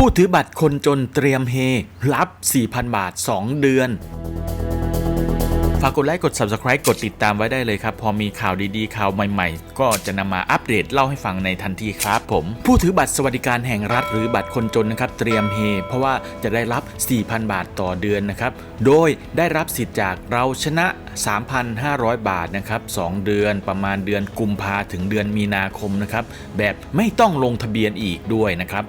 ผู้ถือบัตรคนจนเตรียมเฮ รับ 4,000 บาท 2 เดือน ฝากกดไลค์ กด Subscribe กดติดตามไว้ได้เลยครับ พอมีข่าวดีๆ ข่าวใหม่ๆ ก็จะนำมาอัปเดตเล่าให้ฟังในทันทีครับผม ผู้ถือบัตรสวัสดิการแห่งรัฐหรือบัตรคนจนนะครับ เตรียมเฮ เพราะว่าจะได้รับ 4,000 บาทต่อเดือนนะครับ โดยได้รับสิทธิ์จากเราชนะ 3,500 บาทนะครับ 2 เดือนประมาณเดือนกุมภาถึงเดือนมีนาคมนะครับ แบบไม่ต้องลงทะเบียนอีกด้วยนะครับ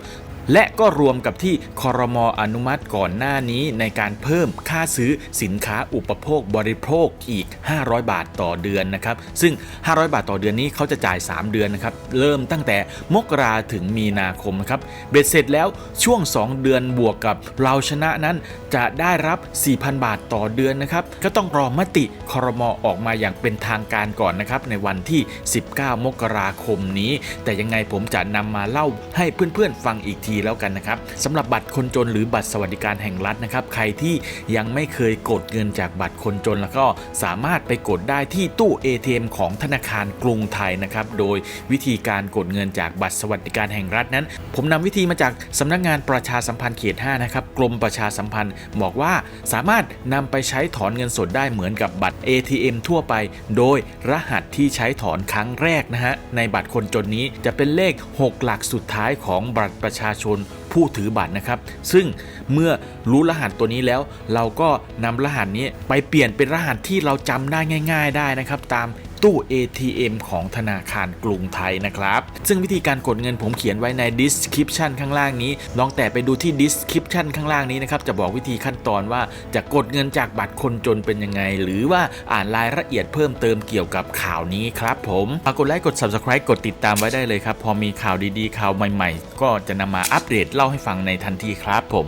และก็รวมกับที่คอรมออนุมัติก่อนหน้านี้ในการเพิ่มค่าซื้อสินค้าอุปโภคบริโภคอีก 500 บาทต่อเดือนนะครับ ซึ่ง 500 บาทต่อเดือนนี้เขาจะจ่าย 3 เดือนนะครับ เริ่มตั้งแต่มกราถึงมีนาคมนะครับเบ็ดเสร็จแล้วช่วง 2 เดือนบวกกับเราชนะนั้นจะได้รับ 4,000 บาทต่อเดือนนะครับ ก็ต้องรอมติคอรมอออกมาอย่างเป็นทางการก่อนนะครับในวันที่ 19 มกราคมนี้ แต่ยังไงผมจะนำมาเล่าให้เพื่อนๆฟังอีกทีแล้วกันนะครับสำหรับบัตรคนจนหรือบัตรสวัสดิการแห่งรัฐนะครับ ใครที่ยังไม่เคยกดเงินจากบัตรคนจนแล้วก็สามารถไปกดได้ที่ตู้ ATM ของธนาคารกรุงไทยนะครับ โดยวิธีการกดเงินจากบัตรสวัสดิการแห่งรัฐนั้น ผมนำวิธีมาจากสำนักงานประชาสัมพันธ์เขต 5 นะครับ กรมประชาสัมพันธ์บอกว่าสามารถนำไปใช้ถอนเงินสดได้เหมือนกับบัตร ATM ทั่วไป โดยรหัสที่ใช้ถอนครั้งแรกนะฮะในบัตรคนจนนี้จะเป็นเลข 6 หลักสุดท้ายของบัตรประชาชนผู้ถือบัตรนะครับ ซึ่งเมื่อรู้รหัสตัวนี้แล้ว เราก็นำรหัสนี้ไปเปลี่ยนเป็นรหัสที่เราจำได้ง่าย ๆ ได้นะครับ ตาม ตู้ ATM ของธนาคารกรุงไทยนะครับ ซึ่งวิธีการกดเงินผมเขียนไว้ใน description ข้างล่างนี้ ลองแต่ไปดูที่ description ข้างล่างนี้นะครับ จะบอกวิธีขั้นตอนว่าจะกดเงินจากบัตรคนจนเป็นยังไง หรือว่าอ่านรายละเอียดเพิ่มเติมเกี่ยวกับข่าวนี้ครับผมฝากกดไลค์กด subscribe กดติดตามไว้ได้เลยครับ พอมีข่าวดีๆข่าวใหม่ ๆ ก็จะนำมาอัปเดตเล่าให้ฟังในทันทีครับผม